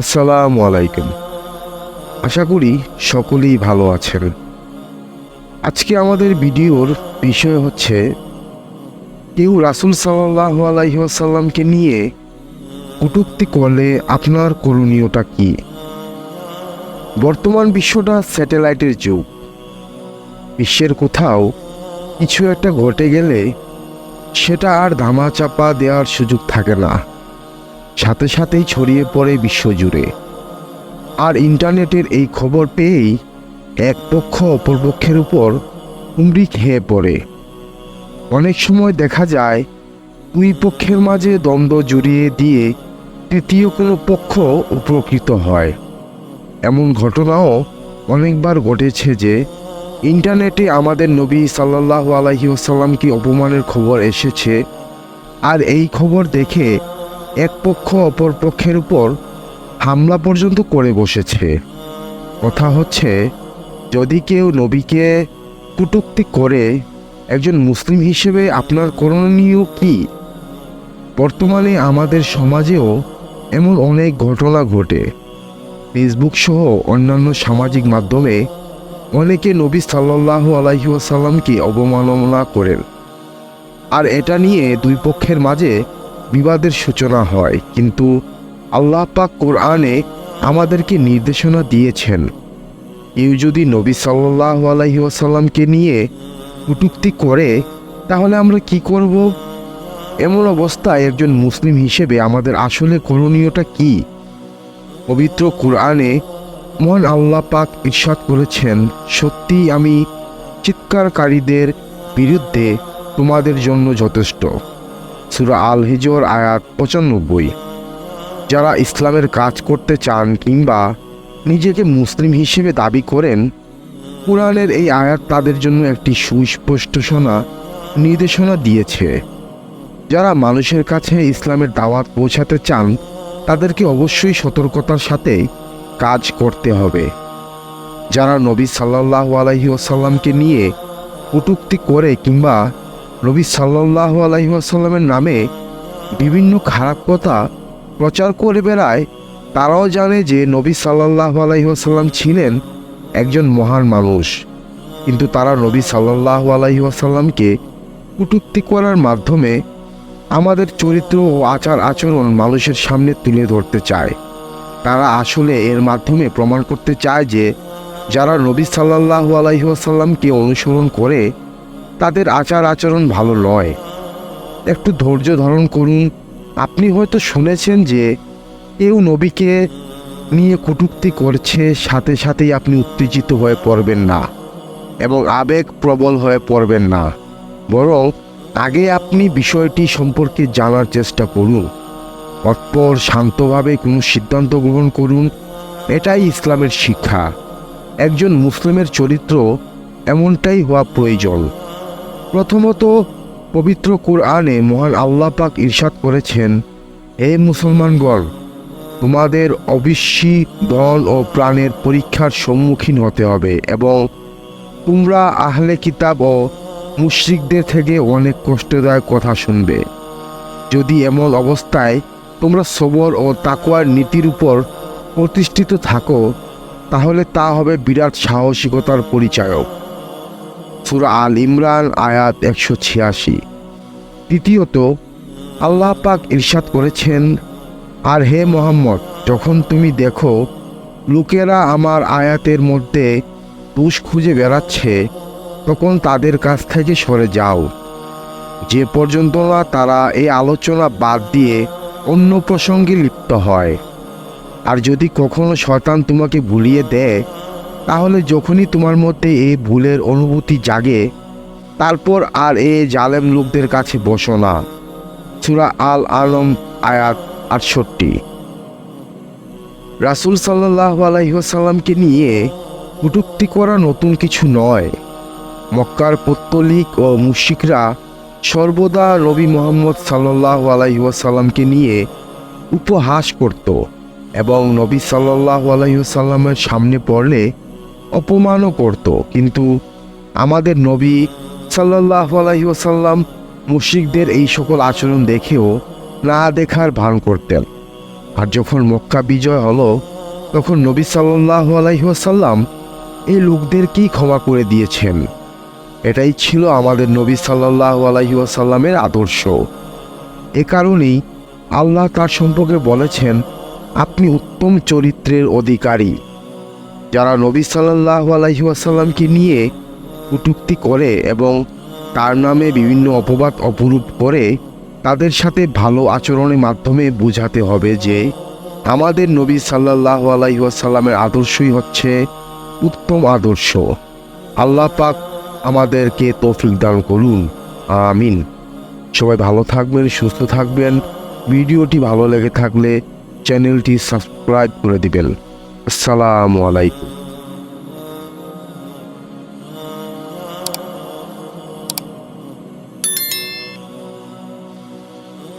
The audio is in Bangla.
আসসালামু আলাইকুম। আশা করি সকলেই ভালো আছেন। আজকে আমাদের ভিডিওর বিষয় হচ্ছে, কেউ রাসুল সাল্লাহ আলাইসাল্লামকে নিয়ে কটূক্তি করলে আপনার করণীয়টা কি? বর্তমান বিশ্বটা স্যাটেলাইটের যুগ। বিশ্বের কোথাও কিছু একটা ঘটে গেলে সেটা আর ধামাচাপা দেওয়ার সুযোগ থাকে না। সাথে সাথেই ছড়িয়ে পড়ে বিশ্বজুড়ে। আর ইন্টারনেটের এই খবর পেয়েই এক পক্ষ অপর পক্ষের উপর হুমড়ি খেয়ে পড়ে। অনেক সময় দেখা যায়, দুই পক্ষের মাঝে দ্বন্দ্ব জড়িয়ে দিয়ে তৃতীয় কোনো পক্ষ উপকৃত হয়। এমন ঘটনাও অনেকবার ঘটেছে যে ইন্টারনেটে আমাদের নবী সাল্লাহ আলহি আসাল্লামকে অপমানের খবর এসেছে, আর এই খবর দেখে এক পক্ষ অপর পক্ষের উপর হামলা পর্যন্ত করে বসেছে। কথা হচ্ছে, যদি কেউ নবীকে কটূক্তি করে, একজন মুসলিম হিসেবে আপনার করণীয় কি? বর্তমানে আমাদের সমাজেও এমন অনেক ঘটনা ঘটে। ফেসবুক সহ অন্যান্য সামাজিক মাধ্যমে অনেকে নবী সাল্লাহ আলাইসাল্লামকে অবমাননা করেন। আর এটা নিয়ে দুই পক্ষের মাঝে বিবাদের সূচনা হয়, কিন্তু আল্লাহ পাক কোরআনে আমাদেরকে নির্দেশনা দিয়েছেন। কেউ যদি নবী সাল্লাহ আলহিউসাল্লামকে নিয়ে কটুক্তি করে, তাহলে আমরা কি করব? এমন অবস্থায় একজন মুসলিম হিসেবে আমাদের আসলে করণীয়টা কি? পবিত্র কোরআনে মহান আল্লাহ পাক ইরশাদ করেছেন সত্যি আমি চিৎকারকারীদের বিরুদ্ধে তোমাদের জন্য যথেষ্ট। সুরা আল হিজর আয়াত পঁচানব্বই। যারা ইসলামের কাজ করতে চান কিংবা নিজেকে মুসলিম হিসেবে দাবি করেন, কোরআনের এই আয়াত তাদের জন্য একটি সুস্পষ্ট শোনা নির্দেশনা দিয়েছে। যারা মানুষের কাছে ইসলামের দাওয়াত পৌঁছাতে চান, তাদেরকে অবশ্যই সতর্কতার সাথে কাজ করতে হবে। যারা নবী সাল্লাহ আলহি আসাল্লামকে নিয়ে কটুক্তি করে কিংবা নবী সাল্লাহ আলহিহাসাল্লামের নামে বিভিন্ন খারাপ কথা প্রচার করে বেড়ায়, তারাও জানে যে নবী সাল্লাহ আলহিহাসাল্লাম ছিলেন একজন মহান মানুষ। কিন্তু তারা নবী সাল্লাহ আলহিহাসাল্লামকে কটুক্তি করার মাধ্যমে আমাদের চরিত্র ও আচার আচরণ মানুষের সামনে তুলে ধরতে চায়। তারা আসলে এর মাধ্যমে প্রমাণ করতে চায় যে যারা নবী সাল্লাহ আলহিহাসাল্লামকে অনুসরণ করে তাদের আচার আচরণ ভালো নয়। একটু ধৈর্য ধারণ করুন। আপনি হয়তো শুনেছেন যে কেউ নবীকে নিয়ে কটূক্তি করছে, সাথে সাথেই আপনি উত্তেজিত হয়ে পড়বেন না এবং আবেগ প্রবল হয়ে পড়বেন না। বরং আগে আপনি বিষয়টি সম্পর্কে জানার চেষ্টা করুন। অতপর শান্তভাবে কোনো সিদ্ধান্ত গ্রহণ করুন। এটাই ইসলামের শিক্ষা। একজন মুসলিমের চরিত্র এমনটাই হওয়া প্রয়োজন। প্রথমত পবিত্র কোরআনে মহান আল্লাহ পাক ইরশাদ করেছেন, হে মুসলমানগণ, তোমাদের অবশ্যই দল ও প্রাণের পরীক্ষার সম্মুখীন হতে হবে এবং তোমরা আহলে কিতাব ও মুশ্রিকদের থেকে অনেক কষ্টদায়ক কথা শুনবে। যদি এমন অবস্থায় তোমরা সবর ও তাকুয়ার নীতির উপর প্রতিষ্ঠিত থাকো, তাহলে তা হবে বিরাট সাহসিকতার পরিচায়ক। সুরা আল ইমরান, আয়াত একশো ছিয়াশি। দ্বিতীয়ত, আল্লাহ পাক ইরশাদ করেছেন, আর হে মোহাম্মদ, যখন তুমি দেখো লোকেরা আমার আয়াতের মধ্যে দোষ খুঁজে বেড়াচ্ছে, তখন তাদের কাছ থেকে সরে যাও। যে পর্যন্ত না তারা এই আলোচনা বাদ দিয়ে অন্য প্রসঙ্গে লিপ্ত হয়। আর যদি কখনো শয়তান তোমাকে ভুলিয়ে দেয় তাহলে যখনই তোমার মধ্যে এই ভুলের অনুভূতি জাগে, তারপর আর এ জালেম লোকদের কাছে বসো না। সুরা আল আলম আয়াত আটষট্টি। রাসুল সাল্লাহ আলাইসাল্লামকে নিয়ে কটুক্তি করা নতুন কিছু নয়। মক্কার পত্তলিক ও মুশিকরা সর্বদা নবী মোহাম্মদ সাল্লাহ আলাইসাল্লামকে নিয়ে উপহাস করত এবং নবী সাল্লাহ আলাইসাল্লামের সামনে পড়লে অপমানও করত। কিন্তু আমাদের নবী সাল্লাহ আলাইসাল্লাম মুশিকদের এই সকল আচরণ দেখেও না দেখার ভান করতেন। আর যখন মক্কা বিজয় হলো, তখন নবী সাল্লাহ আলাইসাল্লাম এই লোকদেরকেই ক্ষমা করে দিয়েছেন? এটাই ছিল আমাদের নবী সাল্লাহ আলাইসাল্লামের আদর্শ। এ কারণেই আল্লাহ তার সম্পর্কে বলেছেন, আপনি উত্তম চরিত্রের অধিকারী। যারা নবী সাল্লাহ আলাইসাল্লামকে নিয়ে কটূক্তি করে এবং তার নামে বিভিন্ন অপবাদ অপরূপ করে, তাদের সাথে ভালো আচরণের মাধ্যমে বোঝাতে হবে যে আমাদের নবী সাল্লাহ আলাইসাল্লামের আদর্শই হচ্ছে উত্তম আদর্শ। আল্লাহ পাক আমাদেরকে তৌফিক দান করুন। আমিন। সবাই ভালো থাকবেন, সুস্থ থাকবেন। ভিডিওটি ভালো লেগে থাকলে চ্যানেলটি সাবস্ক্রাইব করে দিবেন। আসসালামু আলাইকুম।